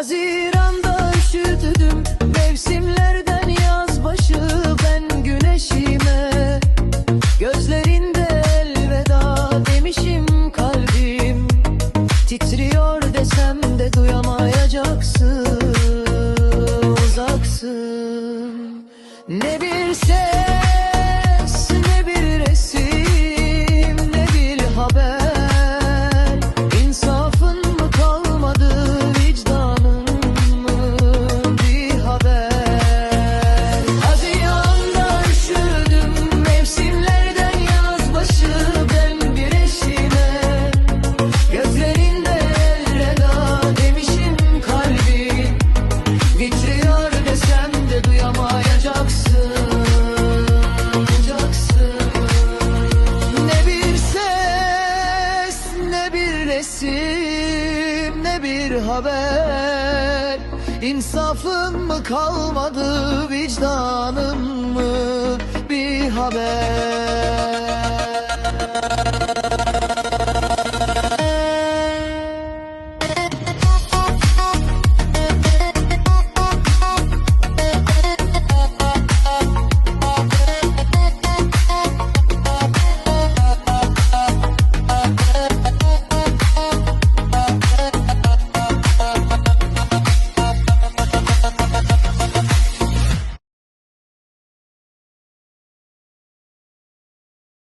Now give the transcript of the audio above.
Haziranda üşüdüm mevsimlerden yaz başı ben güneşime. Gözlerinde elveda demişim kalbim. Titriyor desem de duyamayacaksın Uzaksın. Ne bir resim ne bir haber? İnsafın mı kalmadı vicdanın mı bir haber